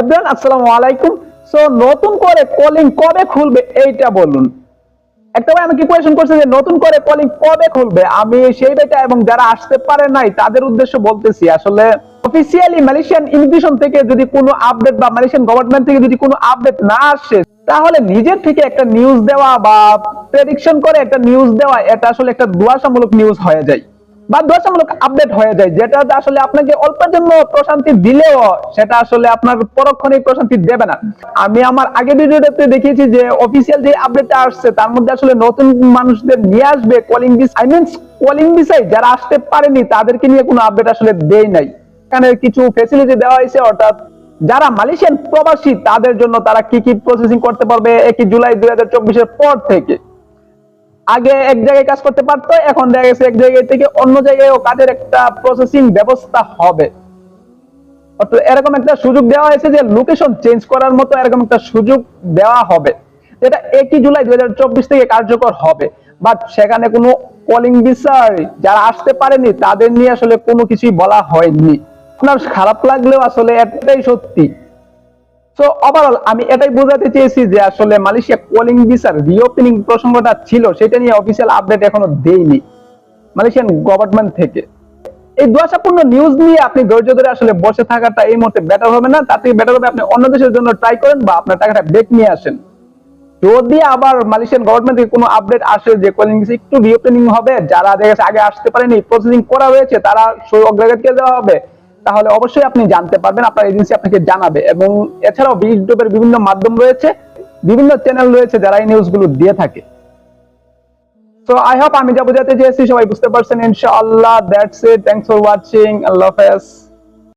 Everyone আসসালামু আলাইকুম। So নতুন করে কলিং কবে খুলবে এইটা বলুন। একটা ভাই আমাকে কোয়েশন করছে যে, নতুন করে কলিং কবে খুলবে? আমি সেই বেটা এবং যারা আসতে পারে নাই, তাদের উদ্দেশ্য বলতেছি, আসলে অফিসিয়ালি মালয়েশিয়ান ইমিগ্রেশন থেকে যদি কোনো আপডেট বা মালয়েশিয়ান গভর্নমেন্ট থেকে যদি কোনো আপডেট না আসে, তাহলে নিজের থেকে একটা নিউজ দেওয়া বা প্রেডিকশন করে একটা নিউজ দেওয়া, এটা আসলে একটা দুয়াশামূলক নিউজ হয়ে যায়। বা দশামূলক আপডেট হয়ে যায়, যেটা আসলে আপনাকে অল্পের জন্য প্রশান্তি দিলেও সেটা আসলে আপনার পরক্ষণে প্রশান্তি দেবে না। আমি আমার আগে ভিডিওটাতে দেখিয়েছি যে অফিসিয়াল যে আপডেটটা আসছে, তার মধ্যে আসলে নতুন মানুষদের নিয়ে আসবে কলিং বিস আই মিনস কলিং বিষয় যারা আসতে পারেনি তাদেরকে নিয়ে কোনো আপডেট আসলে দেয় নাই। এখানে কিছু ফেসিলিটি দেওয়া হয়েছে, অর্থাৎ যারা মালয়েশিয়ান প্রবাসী, তাদের জন্য তারা কি কি প্রসেসিং করতে পারবে, একই জুলাই দুই হাজার চব্বিশের পর থেকে। আগে এক জায়গায় কাজ করতে পারতো, এখন দেখা গেছে এক জায়গায় থেকে অন্য জায়গায়ও কাজের একটা প্রসেসিং ব্যবস্থা হবে। এরকম একটা সুযোগ দেওয়া হয়েছে যে লোকেশন চেঞ্জ করার মতো এরকম একটা সুযোগ দেওয়া হবে। যেটা একই জুলাই দুই হাজার চব্বিশ থেকে কার্যকর হবে। বাট সেখানে কোনো কলিং বিষয় যারা আসতে পারেনি, তাদের নিয়ে আসলে কোনো কিছুই বলা হয়নি। আপনার খারাপ লাগলেও আসলে এটাই সত্যি। সো ওভারঅল আমি এটাই বোঝাতে চেয়েছি যে আসলে মালয়েশিয়া কলিং ভিসার রিওপেনিং প্রসঙ্গটা ছিল, সেটা নিয়ে অফিসিয়াল আপডেট এখনও দেয়নি মালয়েশিয়ান গভর্নমেন্ট থেকে। এই দুয়াশাপূর্ণ নিউজ নিয়ে আপনি ধৈর্য ধরে আসলে বসে থাকাটা এই মুহূর্তে বেটার হবে না। তার থেকে বেটার হবে আপনি অন্য দেশের জন্য ট্রাই করেন বা আপনার টাকাটা ব্যাক নিয়ে আসেন। যদি আবার মালয়েশিয়ান গভর্নমেন্ট থেকে কোনো আপডেট আসে যে কলিং ভিসা একটু রিওপেনিং হবে, যারা আগে আসতে পারেনি প্রসেসিং করা হয়েছে, তারা অগ্রাধিকার দেওয়া হবে। তাহলে অবশ্যই আপনি জানতে পারবেন, আপনার এজেন্সি আপনাকে জানাবে এবং এছাড়াও ইউটিউবের বিভিন্ন মাধ্যম রয়েছে, বিভিন্ন চ্যানেল রয়েছে যারা এই নিউজগুলো দিয়ে থাকে। সো আই হোপ আমি যা বোঝাতে চেয়েছি, সবাই বুঝতে পারছেন, ইনশাআল্লাহ that's it thanks for watching আল্লাহ হাফেজ